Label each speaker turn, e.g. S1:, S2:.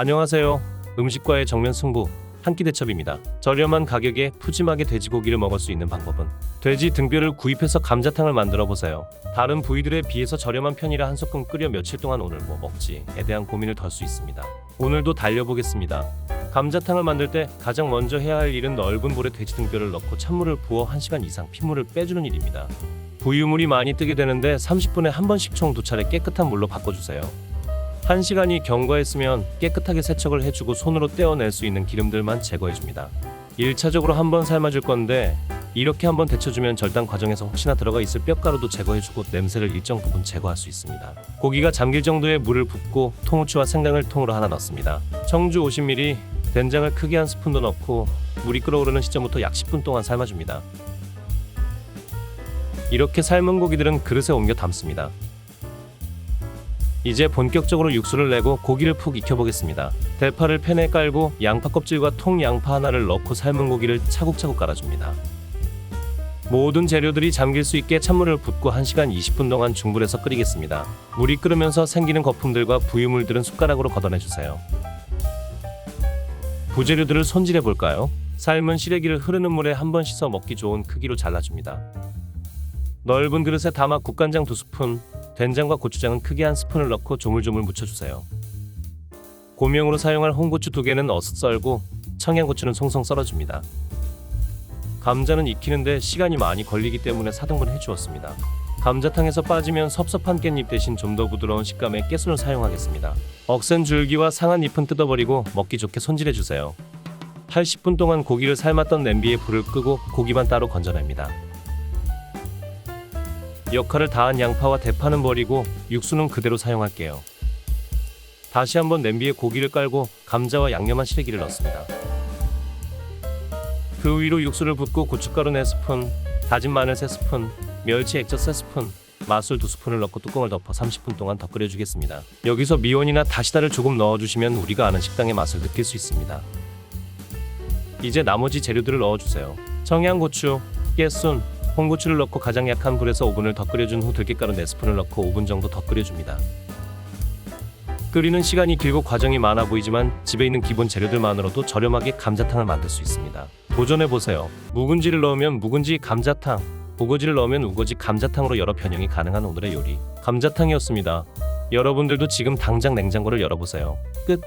S1: 안녕하세요. 음식과의 정면 승부 한 끼 대첩입니다. 저렴한 가격에 푸짐하게 돼지고기를 먹을 수 있는 방법은 돼지 등뼈를 구입해서 감자탕을 만들어 보세요. 다른 부위들에 비해서 저렴한 편이라 한 소끔 끓여 며칠 동안 오늘 뭐 먹지에 대한 고민을 덜 수 있습니다. 오늘도 달려보겠습니다. 감자탕을 만들 때 가장 먼저 해야 할 일은 넓은 볼에 돼지 등뼈를 넣고 찬물을 부어 1시간 이상 핏물을 빼주는 일입니다. 부유물이 많이 뜨게 되는데 30분에 한 번씩 총 두 차례 깨끗한 물로 바꿔주세요. 1시간이 경과했으면 깨끗하게 세척을 해주고 손으로 떼어낼 수 있는 기름들만 제거해줍니다. 1차적으로 한번 삶아줄 건데 이렇게 한번 데쳐주면 절단 과정에서 혹시나 들어가 있을 뼈가루도 제거해주고 냄새를 일정 부분 제거할 수 있습니다. 고기가 잠길 정도의 물을 붓고 통후추와 생강을 통으로 하나 넣습니다. 청주 50ml, 된장을 크게 한 스푼도 넣고 물이 끓어오르는 시점부터 약 10분 동안 삶아줍니다. 이렇게 삶은 고기들은 그릇에 옮겨 담습니다. 이제 본격적으로 육수를 내고 고기를 푹 익혀보겠습니다. 대파를 팬에 깔고 양파 껍질과 통 양파 하나를 넣고 삶은 고기를 차곡차곡 깔아줍니다. 모든 재료들이 잠길 수 있게 찬물을 붓고 1시간 20분 동안 중불에서 끓이겠습니다. 물이 끓으면서 생기는 거품들과 부유물들은 숟가락으로 걷어내주세요. 부재료들을 손질해 볼까요? 삶은 시래기를 흐르는 물에 한 번 씻어 먹기 좋은 크기로 잘라줍니다. 넓은 그릇에 담아 국간장 두 스푼, 된장과 고추장은 크게 한 스푼을 넣고 조물조물 묻혀주세요. 고명으로 사용할 홍고추 두 개는 어슷 썰고 청양고추는 송송 썰어줍니다. 감자는 익히는데 시간이 많이 걸리기 때문에 4등분 해주었습니다. 감자탕에서 빠지면 섭섭한 깻잎 대신 좀 더 부드러운 식감의 깨순을 사용하겠습니다. 억센 줄기와 상한 잎은 뜯어버리고 먹기 좋게 손질해주세요. 80분 동안 고기를 삶았던 냄비에 불을 끄고 고기만 따로 건져냅니다. 역할을 다한 양파와 대파는 버리고 육수는 그대로 사용할게요. 다시 한번 냄비에 고기를 깔고 감자와 양념한 시래기를 넣습니다. 그 위로 육수를 붓고 고춧가루 4스푼, 다진 마늘 3스푼, 멸치 액젓 3스푼, 맛술 2스푼을 넣고 뚜껑을 덮어 30분 동안 더 끓여주겠습니다. 여기서 미원이나 다시다를 조금 넣어주시면 우리가 아는 식당의 맛을 느낄 수 있습니다. 이제 나머지 재료들을 넣어주세요. 청양고추, 깨순, 홍고추를 넣고 가장 약한 불에서 5분을 더 끓여준 후 들깨가루 4스푼을 넣고 5분 정도 더 끓여줍니다. 끓이는 시간이 길고 과정이 많아 보이지만 집에 있는 기본 재료들만으로도 저렴하게 감자탕을 만들 수 있습니다. 도전해보세요. 묵은지를 넣으면 묵은지 감자탕, 우거지를 넣으면 우거지 감자탕으로 여러 변형이 가능한 오늘의 요리 감자탕이었습니다. 여러분들도 지금 당장 냉장고를 열어보세요. 끝.